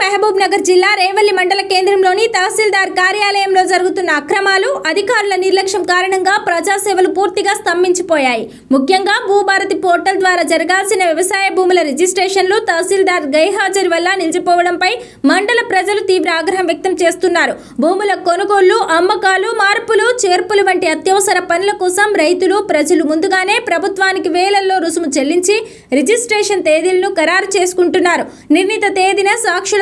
మహబూబ్ నగర్ జిల్లా రేవల్లి మండల కేంద్రంలోని తహసీల్దార్ కార్యాలయంలో జరుగుతున్న అక్రమాలు అధికారుల నిర్లక్ష్యం కారణంగా ప్రజాసేవలు పూర్తిగా స్తంభించిపోయాయి. ముఖ్యంగా భూభారతి పోర్టల్ ద్వారా జరగాల్సిన వ్యవసాయ భూముల రిజిస్ట్రేషన్లు తహసీల్దార్ గైహాజరు వల్ల నిలిచిపోవడంపై మండల ప్రజలు తీవ్ర ఆగ్రహం వ్యక్తం చేస్తున్నారు. భూముల కొనుగోళ్ళు అమ్మకాలు మార్పులు చేర్పులు వంటి అత్యవసర పనుల కోసం రైతులు ప్రజలు ముందుగానే ప్రభుత్వానికి వేలల్లో రుసుము చెల్లించి రిజిస్ట్రేషన్ తేదీలను ఖరారు చేసుకుంటున్నారు. నిర్ణీత తేదీన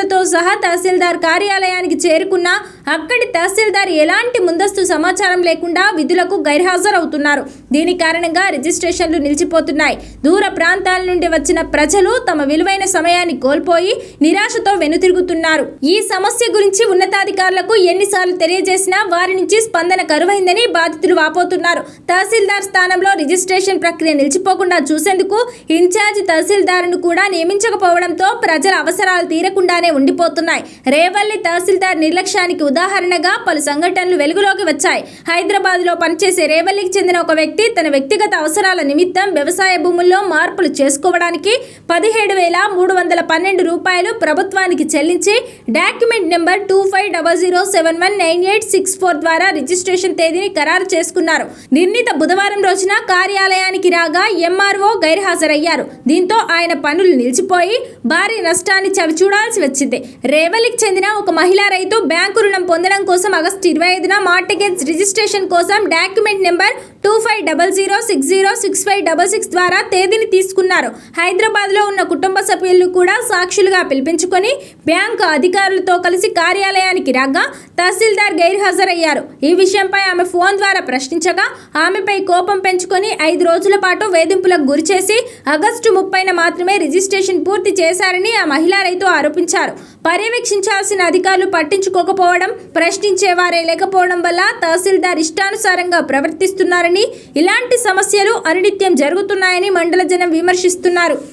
సాక్షులతో సహా తహసీల్దార్ కార్యాలయానికి చేరుకున్న అక్కడి తహసీల్దార్ ఎలాంటి ముందస్తు సమాచారం లేకుండా విధులకు గైర్హాజరవుతున్నారు. దీని కారణంగా రిజిస్ట్రేషన్లు నిలిచిపోతున్నాయి. దూర ప్రాంతాల నుండి వచ్చిన ప్రజలు తమ విలువైన సమయాన్ని కోల్పోయి నిరాశతో వెనుతిరుగుతున్నారు. ఈ సమస్య గురించి ఉన్నతాధికారులకు ఎన్నిసార్లు తెలియజేసినా వారి నుంచి స్పందన కరువైందని బాధితులు వాపోతున్నారు. తహసీల్దార్ స్థానంలో రిజిస్ట్రేషన్ ప్రక్రియ నిలిచిపోకుండా చూసేందుకు ఇన్ఛార్జ్ తహసీల్దార్ను కూడా నియమించకపోవడంతో ప్రజల అవసరాలు తీరకుండానే ఉండిపోతున్నాయి. రేవల్లి తహసీల్దార్ నిర్లక్ష్యానికి ఉదాహరణగా పలు సంఘటనలు వెలుగులోకి వచ్చాయి. హైదరాబాద్లో పనిచేసే రేవల్లికి చెందిన ఒక వ్యక్తి తన వ్యక్తిగత అవసరాల నిమిత్తం వ్యవసాయ భూముల్లో మార్పులు చేసుకోవడానికి పదిహేడు వేల మూడు వందల పన్నెండు రూపాయలు ప్రభుత్వానికి చెల్లించి document number two five double zero seven one nine eight six four ద్వారా రిజిస్ట్రేషన్ తేదీని ఖరారు చేసుకున్నారు. నిర్ణీత బుధవారం రోజున కార్యాలయానికి రాగా ఎంఆర్ఓ గైర్హాజరయ్యారు. దీంతో ఆయన పనులు నిలిచిపోయి భారీ నష్టాన్ని చవిచూడాల్సి వచ్చింది. రేవలికి చెందిన ఒక మహిళా రైతు బ్యాంకు రుణం పొందడం కోసం ఆగస్టు ఇరవై ఐదున మార్టిగేజ్ రిజిస్ట్రేషన్ కోసం document number two five double zero six zero six five double six ద్వారా తేదీని తీసుకున్నారు. హైదరాబాద్లో ఉన్న కుటుంబ సభ్యులు కూడా సాక్షులుగా పిలిపించుకొని బ్యాంకు అధికారులతో కలిసి కార్యాలయానికి రాగా తహసీల్దార్ గైర్హాజరయ్యారు. ఈ విషయంపై ఆమె ఫోన్ ద్వారా ప్రశ్నించగా ఆమెపై కోపం పెంచుకొని ఐదు రోజుల పాటు వేధింపులకు గురిచేసి ఆగస్టు ముప్పైన మాత్రమే రిజిస్ట్రేషన్ పూర్తి చేశారని ఆ మహిళా రైతు ఆరోపించారు. పర్యవేక్షించాల్సిన అధికారులు పట్టించుకోకపోవడం ప్రశ్నించేవారే లేకపోవడం వల్ల తహసీల్దార్ ఇష్టానుసారంగా ప్రవర్తిస్తున్నారని ఇలాంటి సమస్యలు అనునిత్యం జరుగుతున్నాయని మండల జనం విమర్శిస్తున్నారు.